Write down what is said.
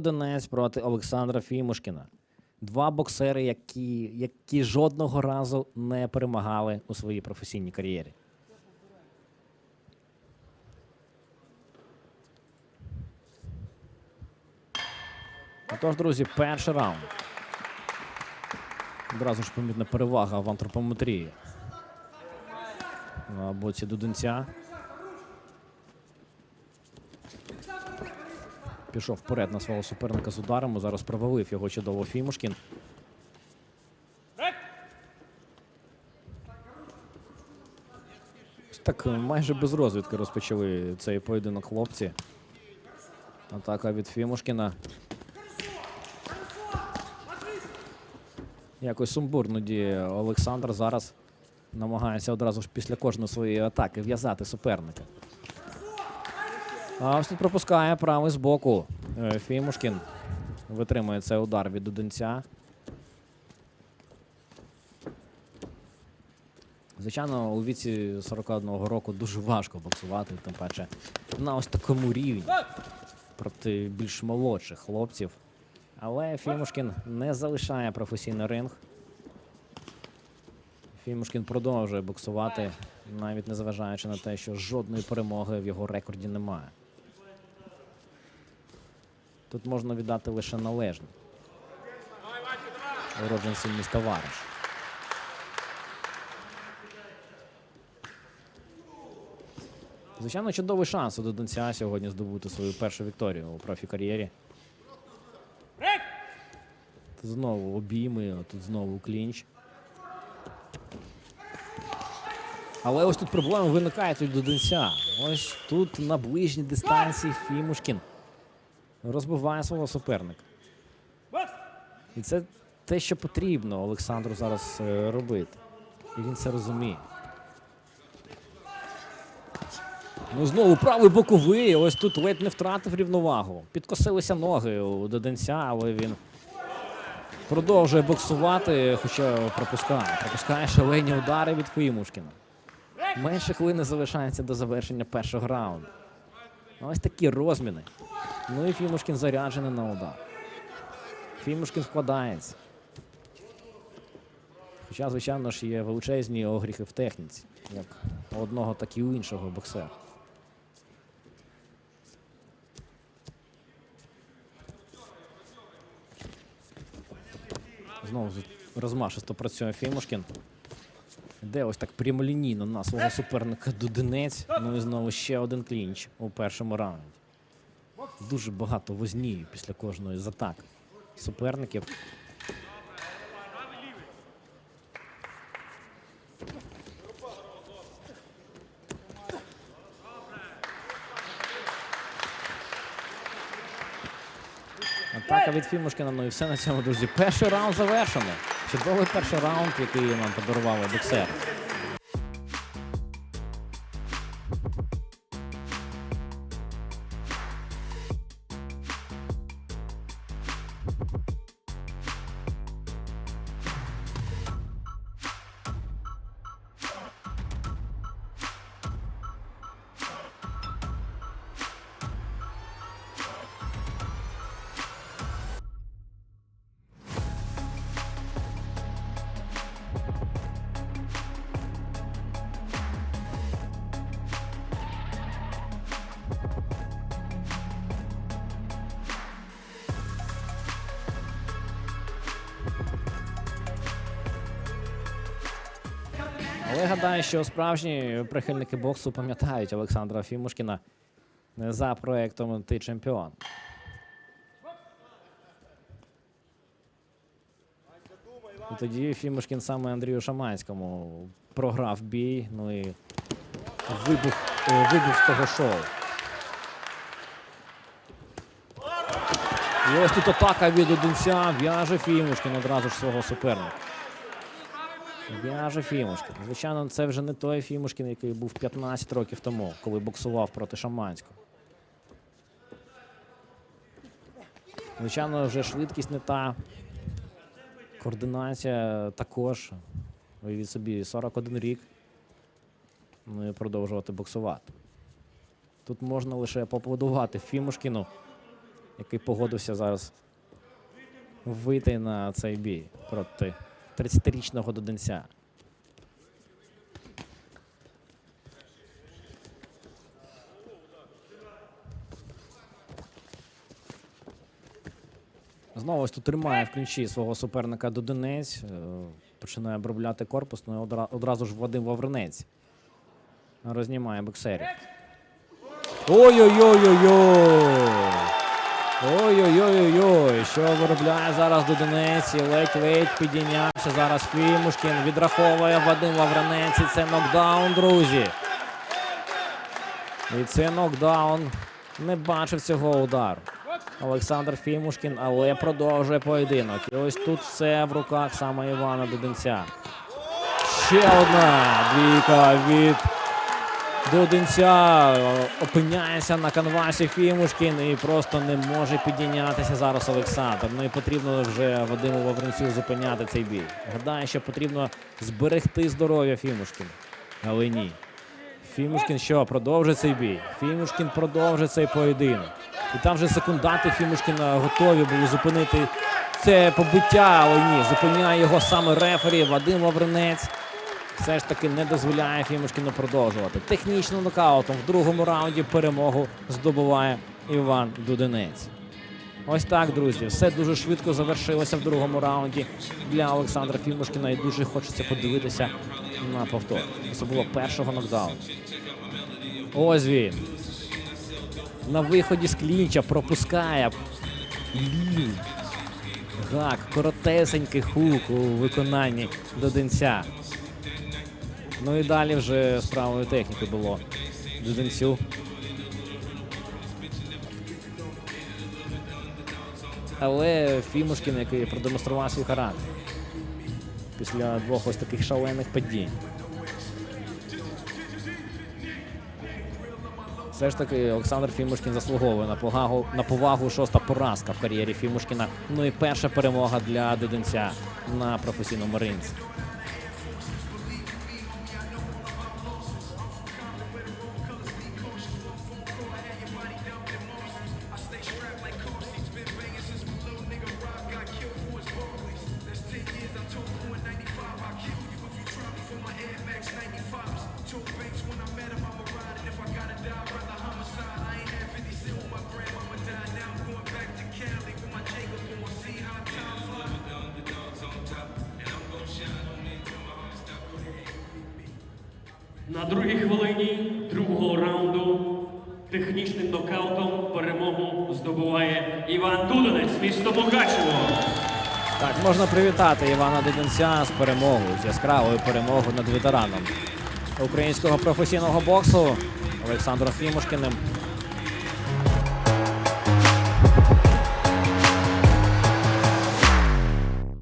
Дуденець проти Олександра Фімушкіна. Два боксери, які, які жодного разу не перемагали у своїй професійній кар'єрі. Отож, друзі, перший раунд. Одразу ж помітна перевага в антропометрії. На боці Дуденця. Пішов вперед на свого суперника з ударом. Зараз провалив його чудово Фімушкін. Так е, майже без розвідки розпочали цей поєдинок хлопці. Атака від Фімушкіна. Якось сумбурно діє Олександр зараз намагається одразу ж після кожної своєї атаки в'язати суперника. А ось тут пропускає правий з боку. Е, Фімушкін витримує цей удар від Дуденця. Звичайно, у віці 41 року дуже важко боксувати, тим паче на ось такому рівні проти більш молодших хлопців. Але Фімушкін не залишає професійний ринг. Фімушкін продовжує боксувати, навіть незважаючи на те, що жодної перемоги в його рекорді немає. Тут можна віддати лише належне. Уродженці міста Вариш. Звичайно, чудовий шанс у Додонця сьогодні здобути свою першу вікторію у профі-кар'єрі. Тут знову обійми, тут знову клінч. Але ось тут проблема виникає від Дуденця. Ось тут на ближній дистанції Фімушкін розбиває свого суперника. І це те, що потрібно Олександру зараз е, робити. І він це розуміє. Ну, знову правий боковий. Ось тут ледь не втратив рівновагу. Підкосилися ноги у Доденця, але він продовжує боксувати, хоча пропускає. Пропускає шалені удари від Фімушкіна. Менше хвилини залишається до завершення першого раунду. Ось такі розміни. Ну і Фімушкін заряджений на удар. Фімушкін вкладається. Хоча, звичайно ж, є величезні огріхи в техніці, як у одного, так і у іншого боксера. Знову розмашисто працює Фімушкін. Де ось так прямолінійно на свого суперника Дудинець. Ну і знову ще один клінч у першому раунді. Дуже багато возні після кожної з атак суперників. Атака від Фімушкіна. Ну і все на цьому, друзі. Перший раунд завершено. Чудовий перший раунд, який нам подарували боксери. Але гадаю, що справжні прихильники боксу пам'ятають Олександра Фімушкіна за проектом Ти чемпіон. І тоді Фімушкін саме Андрію Шаманському програв бій. Ну і вибух, е, вибух того шоу. І ось тут атака від Одинця. В'яже Фімушкін одразу ж свого суперника. В'яже Фімушкін. Звичайно, це вже не той Фімушкін, який був 15 років тому, коли боксував проти Шаманського. Звичайно, вже швидкість не та. Координація також. Уявіть собі 41 рік. Ну і продовжувати боксувати. Тут можна лише поаплодувати Фімушкіну, який погодився зараз вийти на цей бій проти 30-річного Доденця. Знову ось тут тримає в клінчі свого суперника Доденець. е, Починає обробляти корпус, ну і одра- одразу ж Вадим Вавринець рознімає боксерів. Ой-ой-ой-ой-ой! Ой-ой-ой-ой-ой! Що виробляє зараз Доденець? І ледь-ледь підійнявся зараз Фімушкін. Відраховує Вадим Вавринець. І це нокдаун, друзі. І це нокдаун. Не бачив цього удару. Олександр Фімушкін, але продовжує поєдинок. І ось тут все в руках саме Івана Дуденця. Ще одна двійка від Дуденця. Опиняється на канвасі Фімушкін і просто не може підійнятися зараз Олександр. Ну і потрібно вже Вадиму Вавринцю зупиняти цей бій. Гадаю, що потрібно зберегти здоров'я Фімушкіна. Але ні. Фімушкін що, продовжить цей бій? Фімушкін продовжить цей поєдинок. І там вже секундати Фімушкіна готові були зупинити це побиття, але ні, зупиняє його саме рефері Вадим Лавринець. Все ж таки не дозволяє Фімушкіну продовжувати. Технічним нокаутом в другому раунді перемогу здобуває Іван Дуденець. Ось так, друзі, все дуже швидко завершилося в другому раунді для Олександра Фімушкіна і дуже хочеться подивитися на повтор. Це було першого нокдауну. Ось він. На виході з клінча пропускає. Блін. Гак, коротесенький хук у виконанні Доденця. Ну і далі вже справою техніки було Доденцю. Але Фімушкін, який продемонстрував свій характер після двох ось таких шалених падінь. Все ж таки Олександр Фімушкін заслуговує на повагу, на повагу шоста поразка в кар'єрі Фімушкіна. Ну і перша перемога для Дуденця на професійному ринці. На другій хвилині другого раунду технічним нокаутом перемогу здобуває Іван Дудонець, місто Мукачево. Так, можна привітати Івана Дуденця з перемогою, з яскравою перемогою над ветераном українського професійного боксу Олександром Фімушкіним.